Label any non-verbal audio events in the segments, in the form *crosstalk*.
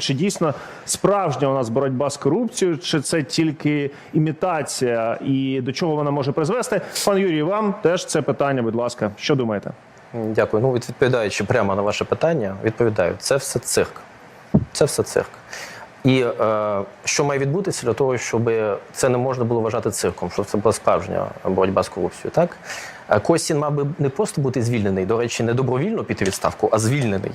Чи дійсно справжня у нас боротьба з корупцією, чи це тільки імітація, і до чого вона може призвести? Пан Юрій, вам теж це питання, будь ласка, що думаєте? Дякую. Ну, відповідаючи прямо на ваше питання, відповідаю, це все цирк. Це все цирк. І е, що має відбутися для того, щоб це не можна було вважати цирком, щоб це була справжня боротьба з корупцією, так? Е, Костін мав би не просто бути звільнений, до речі, не добровільно піти відставку, а звільнений.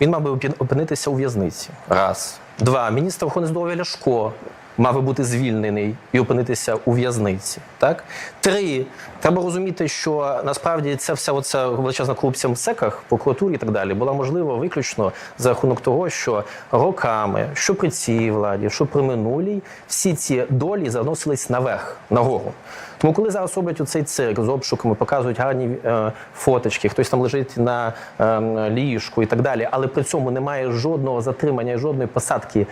Він мав би опинитися у в'язниці. Раз. Два. Міністр охорони здоров'я Ляшко мав би бути звільнений і опинитися у в'язниці. Так? Три. Треба розуміти, що насправді ця вся оця величезна корупція в секах, прокуратурі і так далі була можлива виключно за рахунок того, що роками, що при цій владі, що при минулій, всі ці долі заносились наверх, нагору. Тому, коли зараз роблять оцей цирк з обшуками, показують гарні е, фоточки, хтось там лежить на е, ліжку і так далі, але при цьому немає жодного затримання і жодної посадки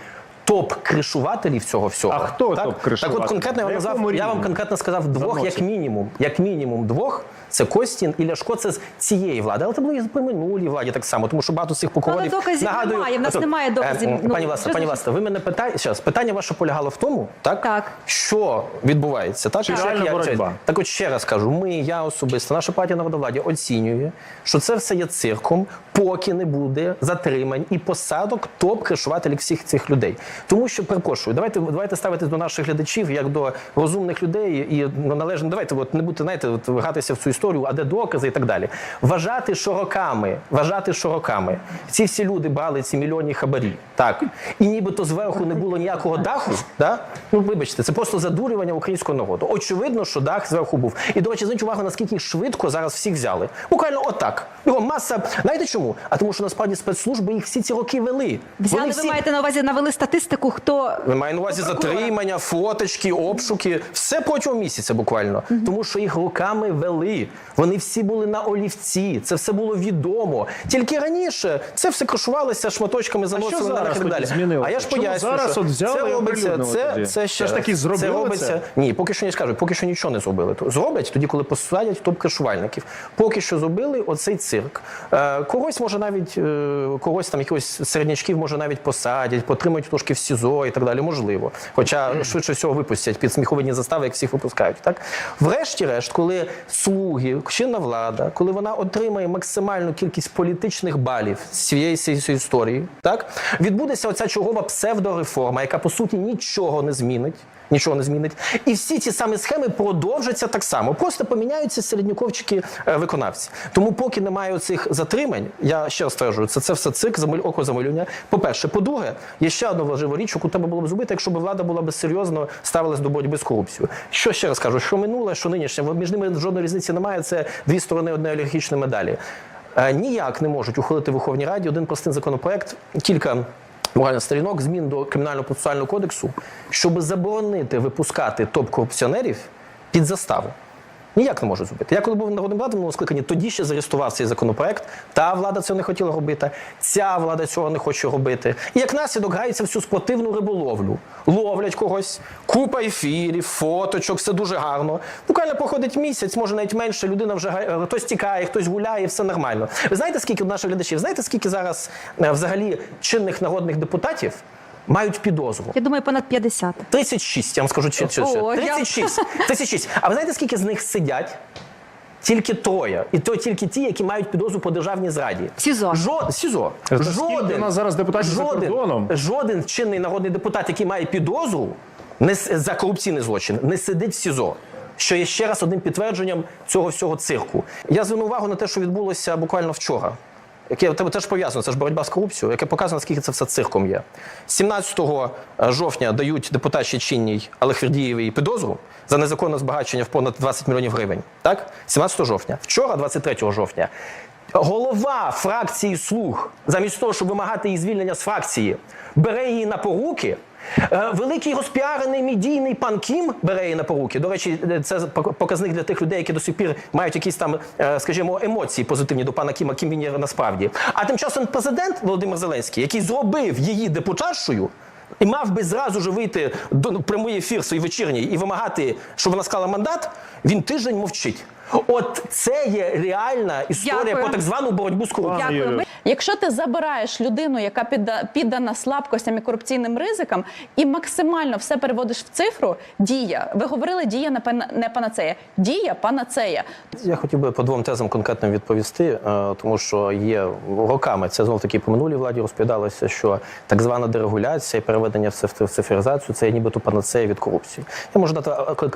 топ-кришувателів цього всього. А хто так? топ кришувателів Так от конкретно я вам назвав, я вам конкретно сказав двох, як мінімум. Як мінімум двох. Це Костін і Ляшко, це з цієї влади. Але це було і при минулій владі так само, тому що багато цих прокурорів Але доказів нагадую, немає, в нас От, немає доказів. е, Ну, пані Власне, пані? Власне, ви мене питаєте зараз. Питання ваше полягало в тому, так, Так. що відбувається, так Що реальна я- боротьба? так, от ще раз кажу, ми, я особисто, наша партія народовладдя оцінює, що це все є цирком, поки не буде затримань і посадок топ-кришувателів всіх цих людей. Тому що перепрошую, давайте давайте ставитись до наших глядачів як до розумних людей і ну, належно. Давайте от не бути, знаєте, от гратися в цю історію, а де докази і так далі. Вважати, що роками, вважати, що роками ці всі люди брали ці мільйонні хабарі, так і нібито зверху не було ніякого даху. Да? Ну вибачте, це просто задурювання українського народу. Очевидно, що дах зверху був. І до речі, зверніть увагу, наскільки швидко зараз всіх взяли. Буквально отак. Його маса. Знаєте чому? А тому, що насправді спецслужби їх всі ці роки вели. Взяли, Вони ви маєте на увазі навели статистику, хто Ви маю на увазі затримання, фоточки, обшуки, все протягом місяця буквально. Тому що їх руками вели. Вони всі були на олівці. Це все було відомо. Тільки раніше це все кришувалося шматочками, заносили що зараз і так далі. змінилося? А я ж Чому зараз що от взяли це і робиться. Це, тоді? це ще ж таки зробили це робиться. це? Ні, поки що не скажу, поки що нічого не зробили. Зроблять тоді, коли посадять топ-кришувальників. Поки що зробили оцей цирк. Е, когось може навіть е, когось там якихось середнячків може навіть посадять, потримають трошки в СІЗО і так далі. Можливо. Хоча швидше всього випустять під сміховинні застави, як всіх випускають. Так врешті-решт, коли слуги, чинна влада, коли вона отримає максимальну кількість політичних балів з цієї історії, так відбудеться оця чергова псевдореформа, яка по суті нічого не змінить. Нічого не змінить, і всі ці самі схеми продовжаться так само. Просто поміняються середньоковчики е, виконавці. Тому, поки немає цих затримань, я ще раз стверджую, це, це все цик, замаль, око замалювання. По-перше, по-друге, є ще одна важлива річ, яку треба було б зробити, якщо б влада була б серйозно ставилась до боротьби з корупцією. Що ще раз кажу, що минуле, що нинішнє, між ними жодної різниці немає. Це дві сторони одної олігархічної медалі. Е, ніяк не можуть ухвалити в Верховній Раді один простий законопроект, кілька. Буквально сторінок змін до кримінального процесуального кодексу, щоб заборонити випускати топ-корупціонерів під заставу. Ніяк не можуть зробити. Я коли був народним владом скликанні, тоді ще зареєстрував цей законопроект. Та влада цього не хотіла робити, ця влада цього не хоче робити. І як наслідок граються всю спортивну риболовлю. Ловлять когось, купа ефірів, фоточок, все дуже гарно. Буквально проходить місяць, може навіть менше, людина вже хтось тікає, хтось гуляє, все нормально. Ви знаєте, скільки от наших глядачів? Знаєте, скільки зараз е, взагалі чинних народних депутатів мають підозру? я думаю, понад 50. 36, я вам скажу чи, чи, чи. О, я- 36. 36. *laughs* А ви знаєте, скільки з них сидять? Тільки троє. І то тільки ті, які мають підозру по державній зраді. СІЗО. Жод... СІЗО. Та скільки у нас зараз депутатів за жоден, кордоном? жоден чинний народний депутат, який має підозру не, с- за корупційний злочин, не сидить в СІЗО. Що є ще раз одним підтвердженням цього всього цирку. Я звернув увагу на те, що відбулося буквально вчора. Яке це теж пов'язано, це ж боротьба з корупцією, яке показує, наскільки це все цирком є. 17 жовтня дають депутатші чинній Алехвердієвій підозру за незаконне збагачення в понад 20 мільйонів гривень. Так? 17 жовтня. Вчора, 23 жовтня, голова фракції слуг, замість того, щоб вимагати її звільнення з фракції, бере її на поруки. Е, Великий розпіарений медійний пан Кім бере її на поруки. До речі, е, це показник для тих людей, які до сих пір мають якісь там, е, скажімо, емоції позитивні до пана Кіма, ким він є насправді. А тим часом президент Володимир Зеленський, який зробив її депутатшою, і мав би зразу ж вийти до ну, прямий ефір свій вечірній і вимагати, щоб вона склала мандат, він тиждень мовчить. От це є реальна історія Дякую. про так звану боротьбу з корупцією. Дякую. Якщо ти забираєш людину, яка підда- піддана слабкостям і корупційним ризикам, і максимально все переводиш в цифру, дія. Ви говорили, дія не пана- не панацея. Дія панацея. Я хотів би по двом тезам конкретно відповісти, е, тому що є роками це знов таки по минулій владі розповідалося, що так звана дерегуляція і переведення в циф- в цифровізацію це є нібито панацея від корупції. Я можу дати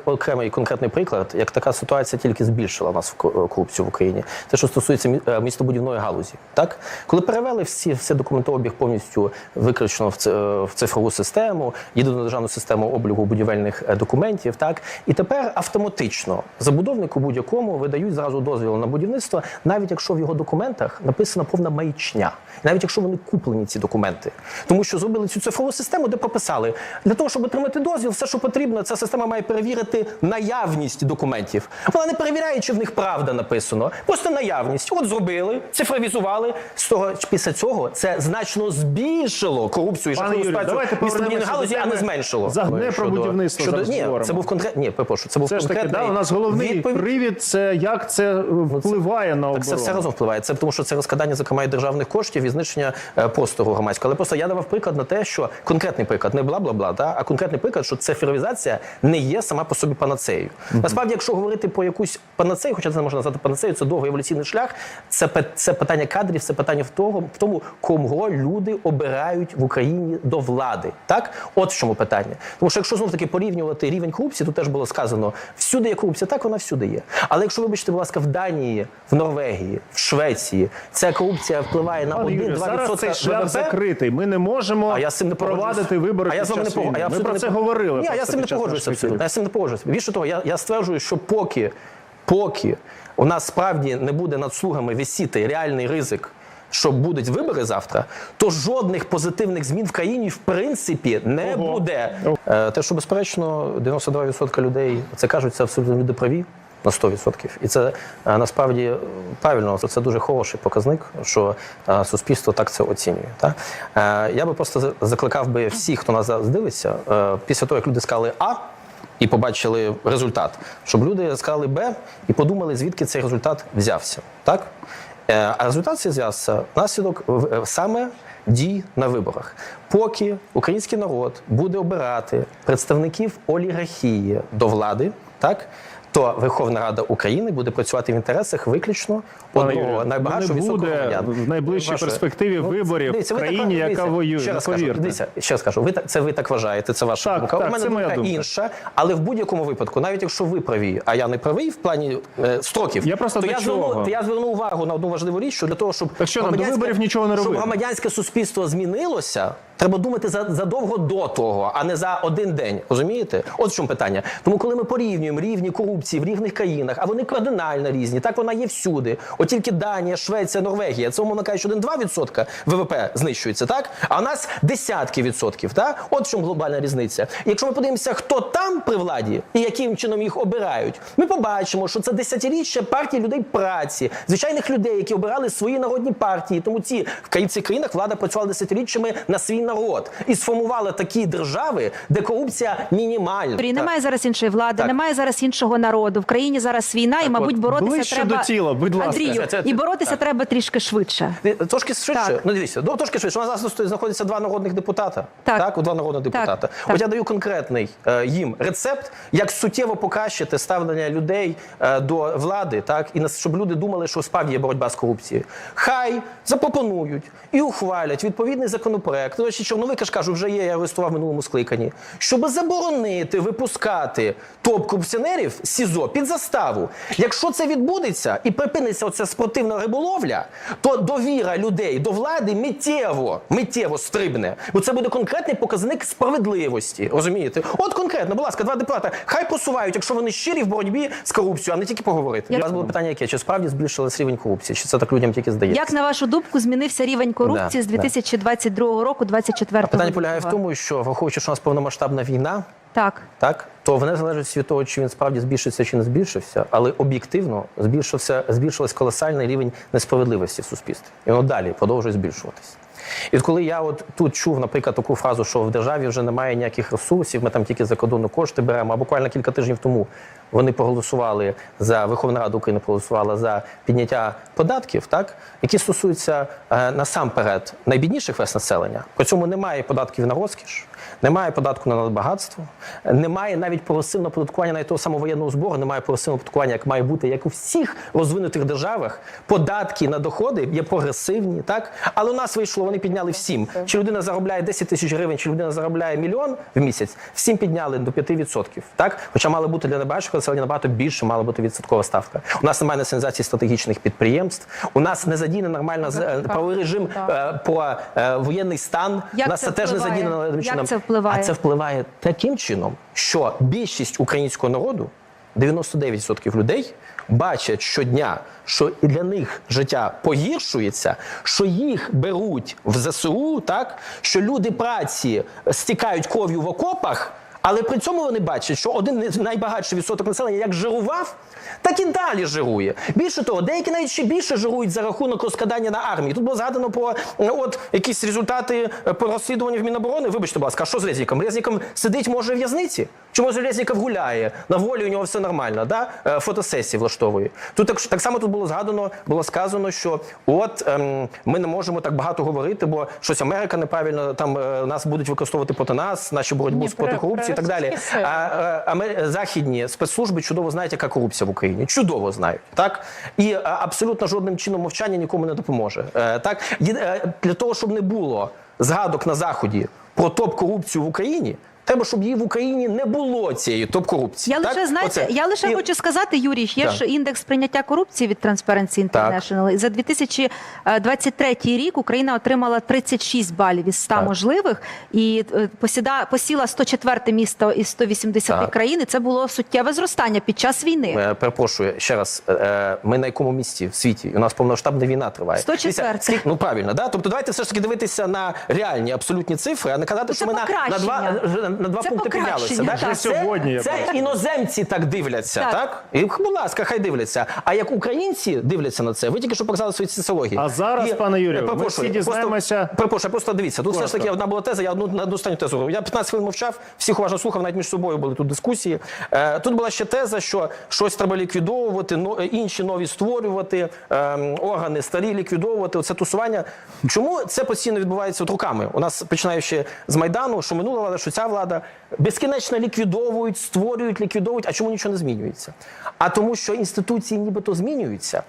окремий конкретний приклад, як така ситуація тільки збільшила нас в корупцію в Україні. Те, що стосується е, містобудівної галузі, так коли перевели всі все документообіг повністю виключно в е, цифрову систему, єдину державну систему обліку будівельних е, документів, так і тепер автоматично забудовнику будь-якому видають зразу дозвіл на будівництво, навіть якщо в його документах написана повна маячня, навіть якщо вони куплені ці документи, тому що зробили цю цифрову систему, де прописали для того, щоб отримати дозвіл, все, що потрібно, ця система має перевірити наявність документів. Вона не перевіряє, чи в них правда написано, просто наявність. От зробили, цифровізували. З того після цього це значно збільшило корупцію і жахливу ситуацію галузі, а не зменшило. загне Ну, про будівництво щодо, зараз ні, це був конкретний. Ні, перепрошую, це був Це ж таки, да, у нас головний відповідь. привід це як це е, впливає на Так це все разом впливає. Це тому, що це розкрадання, зокрема, і державних коштів і знищення е, простору громадського. Але просто я давав приклад на те, що конкретний приклад, не бла бла бла, да, а конкретний приклад, що цифровізація не є сама по собі панацеєю. Насправді, якщо говорити про якусь панацею, хоча це не можна назвати панацею, це довгий еволюційний шлях. Це це питання кадрів, це питання в того, в тому, кого люди обирають в Україні до влади. Так, от в чому питання. Тому що якщо знов таки порівнювати рівень корупції, тут теж було сказано, всюди є корупція, так вона всюди є. Але якщо вибачте, будь ласка, в Данії, в Норвегії, в Швеції ця корупція впливає на Юрію, 1-2% цей шлях закритий. Ми не можемо а я з цим не провадити вибори А я з вами не час пог- війни. а я Ми про це говорили. Ні, я з цим не погоджуюся абсолютно. Я з цим не погоджуюся. Більше того, я, я стверджую, що поки, поки у нас справді не буде над слугами висіти реальний ризик. Що будуть вибори завтра, то жодних позитивних змін в країні в принципі не Ого. буде. Е, Те, що безперечно, 92% людей це кажуть, це абсолютно люди праві на 100%. І це е, насправді е, правильно, це дуже хороший показник, що суспільство так це оцінює. Так? Я би просто закликав би всіх, хто нас зараз дивиться, після того, як люди сказали А. І побачили результат, щоб люди сказали Б і подумали, звідки цей результат взявся. Так? Е, А результат цей взявся внаслідок в- е, саме дій на виборах. Поки український народ буде обирати представників олігархії до влади, так? То Верховна Рада України буде працювати в інтересах виключно одного Юрію, найбагатшого високого громадян. в найближчій Ваше- перспективі виборів в дивіться, ви країні, так- яка воює. Ще раз кажу, дивіться, ще раз кажу, ви це ви так вважаєте, це ваша Так, думка. так, У мене думка думка. інша, але в будь-якому випадку, навіть якщо ви праві, а я не правий в плані е, строків, Я просто то я зверну, я зверну увагу на одну важливу річ, що для того, щоб Так що нам, до виборів нічого не щоб громадянське суспільство змінилося. Треба думати за задовго до того, а не за один день. Розумієте? От в чому питання. Тому, коли ми порівнюємо рівні корупції в різних країнах, а вони кардинально різні, так вона є всюди. От тільки Данія, Швеція, Норвегія, це умовно кажучи, 1-2% ВВП знищується, так? А у нас десятки відсотків. Так? От в чому глобальна різниця. Якщо ми подивимося, хто там при владі і яким чином їх обирають, ми побачимо, що це десятиріччя партії людей праці, звичайних людей, які обирали свої народні партії. Тому ці в цих країнах влада працювала десятиріччями на свій народ і сформувала такі держави, де корупція мінімальна. Так. немає зараз іншої влади, Так. немає зараз іншого народу. В країні зараз війна, і, мабуть, от, боротися ближче треба до тіла, будь ласка. Андрію, Це- це- і боротися треба трішки швидше. Трошки швидше. Так. Ну дивіться, ну, трошки швидше. У нас зараз тут знаходяться два народних депутата. Так. у два народних депутата. так. От я даю конкретний е, їм рецепт, як суттєво покращити ставлення людей е, до влади, так і нас- щоб люди думали, що справді є боротьба з корупцією. Хай запропонують і ухвалять відповідний законопроект. До речі, Чорновик, я ж кажу, вже є, я реєстрував в минулому скликанні, щоб заборонити випускати топ-корупціонерів СІЗО під заставу. Якщо це відбудеться і припиниться оця спортивна риболовля, то довіра людей до влади миттєво, миттєво стрибне. Бо це буде конкретний показник справедливості. Розумієте? От конкретно, будь ласка, два депутати. Хай просувають, якщо вони щирі в боротьбі з корупцією, а не тільки поговорити. У вас було питання, яке чи справді збільшилось рівень корупції? Чи це так людям тільки здається? Як на вашу думку змінився рівень корупції Да, з 2022 року, 24 Питання полягає в тому, що враховуючи, що у нас повномасштабна війна, Так. так то в незалежності від того, чи він справді збільшився чи не збільшився, але об'єктивно збільшився збільшилась колосальний рівень несправедливості в суспільстві, і воно далі продовжує збільшуватись. І от коли я от тут чув, наприклад, таку фразу, що в державі вже немає ніяких ресурсів, ми там тільки за кордону кошти беремо, а буквально кілька тижнів тому вони проголосували за Верховна Рада України проголосувала за підняття податків, так які стосуються е, насамперед найбідніших верст населення. При цьому немає податків на розкіш, немає податку на надбагатство, немає навіть прогресивного оподаткування навіть того самого воєнного збору, немає прогресивного оподаткування, як має бути, як у всіх розвинутих державах. Податки на доходи є прогресивні, так але у нас вийшло, вони підняли всім. Чи людина заробляє 10 тисяч гривень, чи людина заробляє мільйон в місяць, всім підняли до 5%. Так, хоча мало бути для небагатшого населення набагато більше, мала бути відсоткова ставка. У нас немає націоналізації стратегічних підприємств. У нас не задіяний нормально е, правовий режим е, по е, воєнний стан. Як у нас це це теж не задіяно чином. це впливає? А це впливає таким чином, що більшість українського народу, 99% людей, бачать щодня, що для них життя погіршується, що їх беруть в ЗСУ, так що люди праці стікають кров'ю в окопах. Але при цьому вони бачать, що один найбагатший відсоток населення як жирував, так і далі жирує. Більше того, деякі навіть ще більше жирують за рахунок розкладання на армії. Тут було згадано про е, от якісь результати е, по розслідуванню в Міноборони. Вибачте, будь ласка, а що з Резніком? Резніком сидить, може, в в'язниці? Чи може Резніков гуляє? На волі у нього все нормально, да? Е, фотосесії влаштовує. Тут так, так само тут було згадано, було сказано, що от ем, ми не можемо так багато говорити, бо щось Америка неправильно там е, нас будуть використовувати проти нас, наші боротьбу з проти корупції і так далі. сили. А, е, західні спецслужби чудово знають, яка корупція в Україні. Чудово знають, так і е, абсолютно жодним чином мовчання нікому не допоможе. Е, Так Є- е, для того, щоб не було згадок на заході про топ-корупцію в Україні. Треба, щоб її в Україні не було цієї топ-корупції. Я так? лише знаєте, Оце. я лише І- хочу сказати, Юрій, є Так. ж індекс прийняття корупції від Transparency. International. І За 2023 рік Україна отримала 36 балів із 100 Так. можливих і е, посіда посіла 104 місто із 180 Так. країн. І це було суттєве зростання під час війни. Е, Перепрошую ще раз. е, е, Ми на якому місці в світі? У нас повномасштабна війна триває. 104. Дивіться, скільки- Ну правильно, да. Тобто давайте все ж таки дивитися на реальні абсолютні цифри, а не казати, Ну, що ми на, на два. На два Це пункти піднялися. покращення, так. Вже сьогодні, це, це іноземці так дивляться, Так. так. І будь ласка, хай дивляться. А як українці дивляться на це, ви тільки що показали свої соціології. А зараз, пане Юрію, е, ми всі дізнаємося- перепрошую, просто дивіться. Тут все ж таки одна була теза, я одну на одну останню тезу. Я 15 хвилин мовчав, всіх уважно слухав, навіть між собою були тут дискусії. Е, тут була ще теза, що щось треба ліквідовувати, но, е, інші нові створювати, е, органи старі ліквідовувати. Оце тусування. Чому це постійно відбувається от руками? У нас починаючи з майдану, що минула влада, що ця влада безкінечно ліквідовують, створюють, ліквідовують. А чому нічого не змінюється? А тому, що інституції нібито змінюються.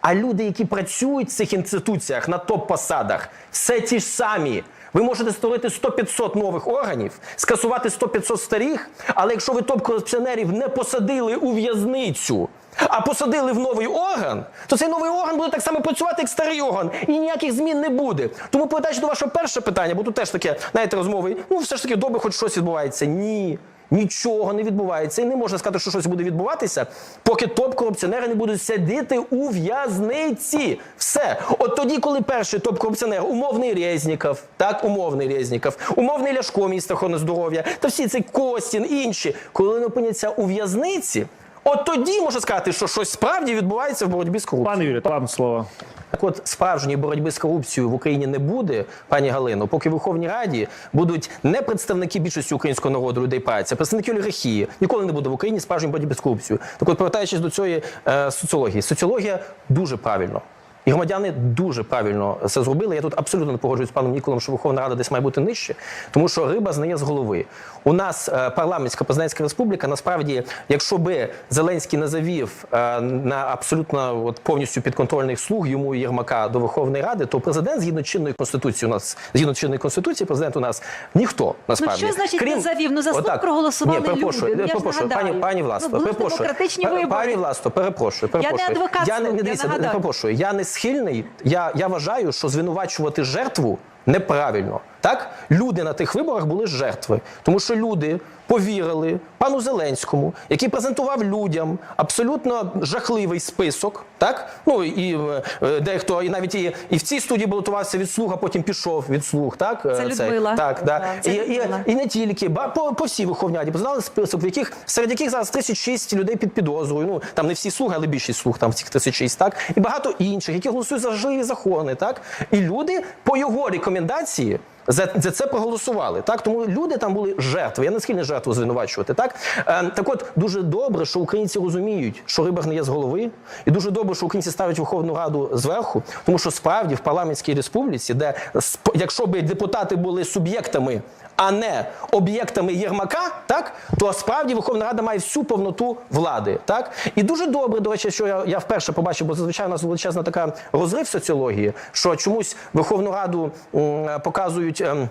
А люди, які працюють в цих інституціях на топ-посадах, все ті ж самі. Ви можете створити 100-500 нових органів, скасувати 100-500 старих, але якщо ви топ-корупціонерів не посадили у в'язницю, а посадили в новий орган, то цей новий орган буде так само працювати, як старий орган, і ніяких змін не буде. Тому повертаючи до вашого першого питання, бо тут теж таке, знаєте, розмови, ну все ж таки добре, хоч щось відбувається. Ні. Нічого не відбувається, і не можна сказати, що щось буде відбуватися, поки топ-корупціонери не будуть сидіти у в'язниці. Все. От тоді, коли перший топ-корупціонер, умовний Резніков, так, умовний Резніков, умовний Ляшко, міністр охорони здоров'я, та всі ці Костін, інші, коли вони опиняться у в'язниці, от тоді можна сказати, що щось справді відбувається в боротьбі з корупцією. Пане Юрію, вам слово. Так от справжньої боротьби з корупцією в Україні не буде, пані Галино, поки в Верховній Раді будуть не представники більшості українського народу, людей праці, а представники олігархії. Ніколи не буде в Україні справжньої боротьби з корупцією. Так от, повертаючись до цієї е, соціології, соціологія дуже правильно. І громадяни дуже правильно це зробили. Я тут абсолютно не погоджуюсь з паном Ніколом, що Верховна Рада десь має бути нижче, тому що риба знає з голови. У нас е, парламентська президентська республіка. Насправді, якщо би Зеленський не завів е, на абсолютно от, повністю підконтрольних слуг йому і Єрмака до Верховної Ради, то президент згідно чинної конституції у нас згідно чинної конституції, президент у нас ніхто насправді. Ну, що значить не завів? Ну, за слуг Отак. проголосували Ні, перепрошую, люди. Ну, я перепрошую, пані, пані Власто, Ну, перепрошую. Пані Власто, перепрошую, не перепрошую. адвокат я не, суд, не я дивіться, нагадаю. перепрошую. Я не схильний. Я, я вважаю, що звинувачувати жертву неправильно. Так, люди на тих виборах були жертви, тому що люди повірили пану Зеленському, який презентував людям абсолютно жахливий список, так? Ну і е, е, дехто, і навіть і, і в цій студії балотувався від слуг, а потім пішов від слуг. Так, Це Е. Людмила. Так, да. Це і, і, Людмила. і не тільки, ба по, по всій Верховній Раді познали список, в яких серед яких зараз 36 людей під підозрою. Ну там не всі слуги, але більшість слуг там в цих 36, так і багато інших, які голосують за важливі закони, так і люди по його рекомендації. За, за це проголосували. Так тому люди там були жертви. Я не схильний жертву звинувачувати. Так е, так, от дуже добре, що українці розуміють, що рибах не з голови, і дуже добре, що українці ставлять Верховну Раду зверху, тому що справді в парламентській республіці, де якщо б депутати були суб'єктами, а не об'єктами Єрмака, так то справді Верховна Рада має всю повноту влади. Так і дуже добре, до речі, що я, я вперше побачив, бо зазвичай у нас величезна така розрив соціології, що чомусь Верховну Раду м, показують. Ем,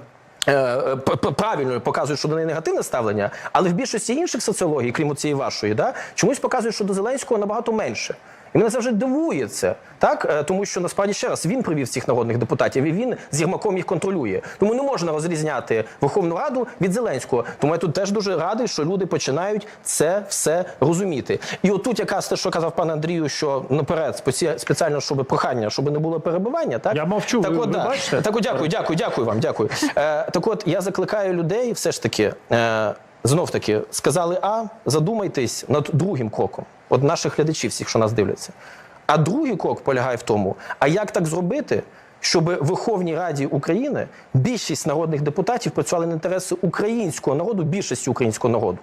е, п- п- Правильно показують, що до неї негативне ставлення, але в більшості інших соціологій, крім цієї вашої, да, чомусь показують, що до Зеленського набагато менше. І мене вже дивує це, так? Е, Тому що насправді ще раз він привів цих народних депутатів, і він з Єрмаком їх контролює. Тому не можна розрізняти Верховну Раду від Зеленського. Тому я тут теж дуже радий, що люди починають це все розуміти. І отут якраз те, що казав пан Андрію, що наперед спеці- спеціально, щоб прохання, щоб не було перебивання. Так Я мовчу, Так, ви- от, ви да. бачите? Так, от, дякую, дякую, дякую вам, дякую. Е, так от я закликаю людей, все ж таки, е, знов таки, сказали А, задумайтесь над другим кроком. От наших глядачів, всіх, що нас дивляться. А другий крок полягає в тому, а як так зробити, щоб в Верховній Раді України більшість народних депутатів працювали на інтереси українського народу, більшості українського народу.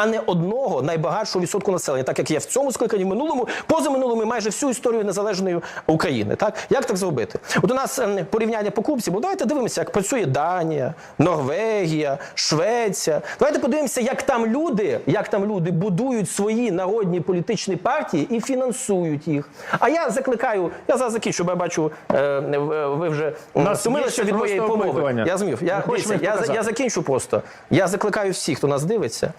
А не одного найбагатшого відсотку населення, так як є в цьому скликанні, в минулому, позаминулому і майже всю історію незалежної України. Так як так зробити? От у нас ем, порівняння по корупції, бо давайте дивимося, як працює Данія, Норвегія, Швеція. Давайте подивимося, як там люди, як там люди будують свої народні політичні партії і фінансують їх. А я закликаю, я зараз закінчу, бо я бачу, е, ви ви вже нас втомилися від моєї помови. Я змів. Я, я, я закінчу просто. Я закликаю всіх, хто нас дивиться,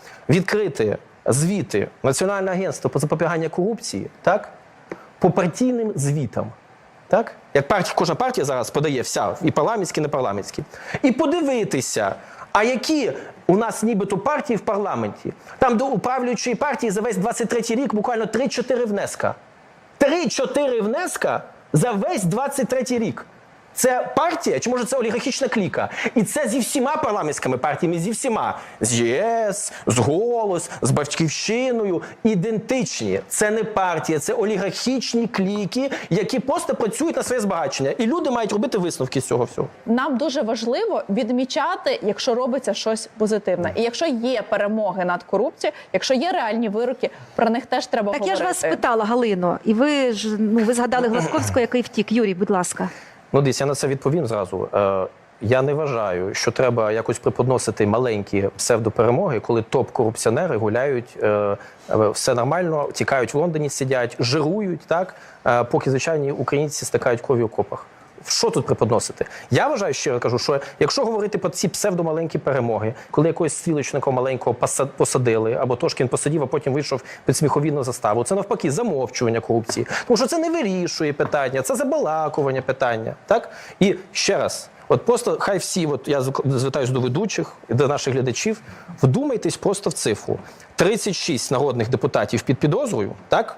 відкрити звіти Національного агентства по запобігання корупції, так? По партійним звітам. Так? Як партія, кожна партія зараз подає вся, і парламентські, і непарламентські. І подивитися, а які у нас нібито партії в парламенті. Там до управлюючої партії за весь 23-й рік буквально 3-4 внеска. 3-4 внеска за весь 23-й рік. Це партія, чи може це олігархічна кліка? І це зі всіма парламентськими партіями, зі всіма з ЄС, з Голос, з Батьківщиною ідентичні. Це не партія, це олігархічні кліки, які просто працюють на своє збагачення. І люди мають робити висновки з цього всього. Нам дуже важливо відмічати, якщо робиться щось позитивне. І якщо є перемоги над корупцією, якщо є реальні вироки, про них теж треба Так я ж вас спитала, Галино, і ви ж ну ви згадали Глазковського, який втік. Юрій, будь ласка. Ну, дивіться, я на це відповім зразу. Е, я не вважаю, що треба якось преподносити маленькі псевдоперемоги, коли топ-корупціонери гуляють, е, е, все нормально, тікають в Лондоні, сидять, жирують, так, поки звичайні українці стикають кров'ю в окопах. Що тут преподносити? Я вважаю, щиро кажу, що якщо говорити про ці псевдомаленькі перемоги, коли якогось стрілочника маленького поса- посадили, або Тошкін посадів, а потім вийшов під сміховільну заставу, це навпаки замовчування корупції. Тому що це не вирішує питання, це забалакування питання. Так? І ще раз. От просто хай всі, от я зв- звертаюся до ведучих і до наших глядачів, вдумайтесь просто в цифру: 36 народних депутатів під підозрою, так?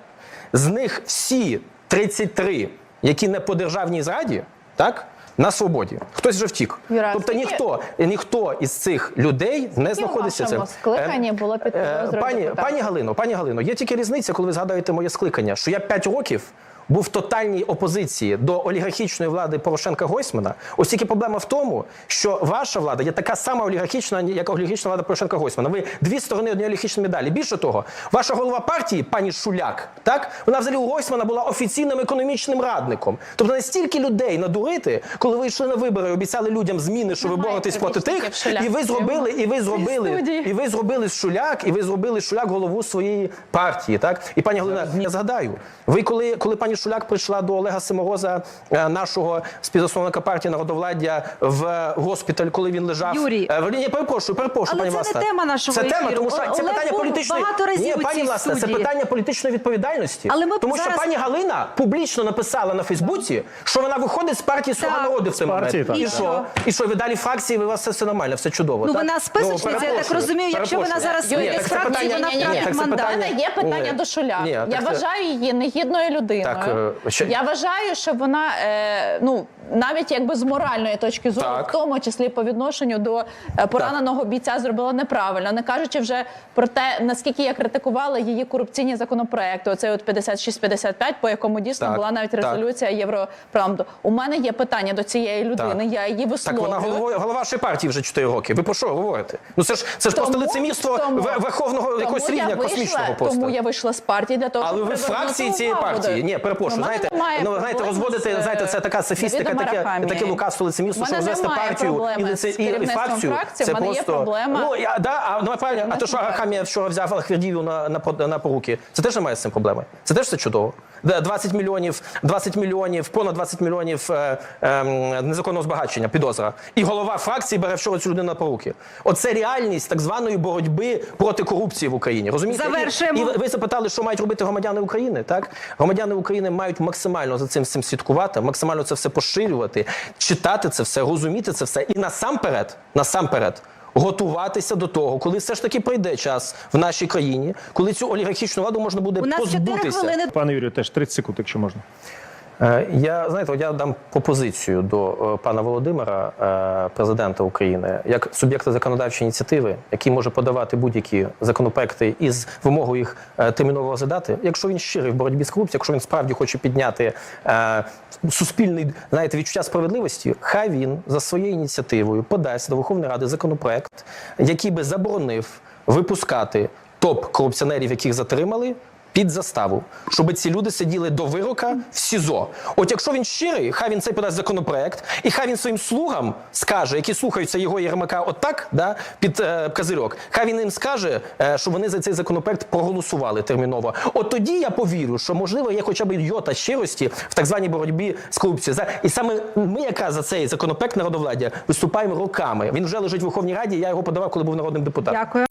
З них всі 33, які не по державній зраді, так? На свободі. Хтось вже втік. Юра, тобто скільки- ніхто, ніхто із цих людей не знаходиться в скликання Е, було під е, підозрою Пані, депутатів? пані Галино, пані Галино, є тільки різниця, коли ви згадуєте моє скликання, що я 5 років був в тотальній опозиції до олігархічної влади Порошенка Гойсмана. Ось тільки проблема в тому, що ваша влада є така сама олігархічна, як олігархічна влада Порошенка Гойсмана. Ви дві сторони однієї олігархічної медалі. Більше того, ваша голова партії, пані Шуляк, так вона взагалі у Гойсмана була офіційним економічним радником. Тобто настільки людей надурити, коли ви йшли на вибори, обіцяли людям зміни, що ви боретесь проти тих, і ви зробили, і ви зробили, і ви зробили Шуляк, і ви зробили Шуляк голову своєї партії. Так і пані Галина, я згадаю, ви коли, коли пані Шуляк прийшла до Олега Симороза, е, нашого співзасновника партії народовладдя, в госпіталь, коли він лежав. Юрій. Е, в- Ні, перепрошую, перепрошую, Але пані це не тема нашого Це тема, тому що це питання політичної багато разів Ні, пані цій Власна, це питання політичної відповідальності. Але ми тому що пані Галина публічно написала на Фейсбуці, що вона виходить з партії «Слуга народу» в цей партії, момент. так. І що? І що, ви далі фракції, ви у вас все, все нормально, все чудово. Ну, так? вона списочниця, я так розумію, якщо вона зараз вийде з фракції, вона втратить мандат. є питання до Шуляк. Я вважаю її негідною людиною. Так, е, ще- Я вважаю, що вона е, ну навіть якби з моральної точки зору, Так. в тому числі по відношенню до е, пораненого бійця, зробила неправильно, не кажучи вже про те, наскільки я критикувала її корупційні законопроекти. Оцей от 56-55, по якому дійсно Так, була навіть так. резолюція Європарламенту. У мене є питання до цієї людини. Я її Так вона голова, голова вашої партії вже 4 роки. Ви про що говорите? Ну це ж це ж просто Тому- лицемірство тому- верховного тому якогось рівня вийшла- космічного просто. Тому я вийшла з партії для того, Але щоб ви фракції цієї партії. Ні, перепрошую. Знаєте, ну знаєте, розводити, з, знаєте, це така софістика, таке, таке лукавство лицемірство, У що мене розвести партію і, лице, і, і фракцію. Це просто проблема ну я да, а ну правильно, а то що Арахамія вчора взяв Ахвердію на, на на поруки. Це теж немає з цим проблеми. Це теж все чудово. 20 мільйонів, 20 мільйонів, понад 20 мільйонів е, е, незаконного збагачення, підозра. І голова фракції бере вчора цю людину на поруки. Оце реальність так званої боротьби проти корупції в Україні. Розумієте? І- І, ви- ви запитали, що мають робити громадяни України. Так, громадяни України мають максимально за цим всім слідкувати, максимально це все поширювати, читати це все, розуміти це все, і насамперед, насамперед. Готуватися до того, коли все ж таки прийде час в нашій країні, коли цю олігархічну владу можна буде У нас 4 позбутися. хвилини. Пане Юрію, теж 30 секунд, якщо можна. Е, Я знаєте, я дам пропозицію до е, пана Володимира, е, президента України, як суб'єкта законодавчої ініціативи, який може подавати будь-які законопроекти із вимогою їх терміново розглядати. Якщо він щирий в боротьбі з корупцією, якщо він справді хоче підняти суспільний знаєте, відчуття справедливості, хай він за своєю ініціативою подасть до Верховної Ради законопроект, який би заборонив випускати топ корупціонерів, яких затримали під заставу, щоб ці люди сиділи до вирока в СІЗО. От якщо він щирий, хай він цей подасть законопроект, і хай він своїм слугам скаже, які слухаються його Єрмака отак, да, під е, козирьок, хай він їм скаже, е, щоб вони за цей законопроект проголосували терміново. От тоді я повірю, що можливо є хоча б йота щирості в так званій боротьбі з корупцією. За- І саме ми, яка за цей законопроект народовладдя, виступаємо роками. Він вже лежить в Верховній Раді. Я його подавав, коли був народним депутатом. Дякую.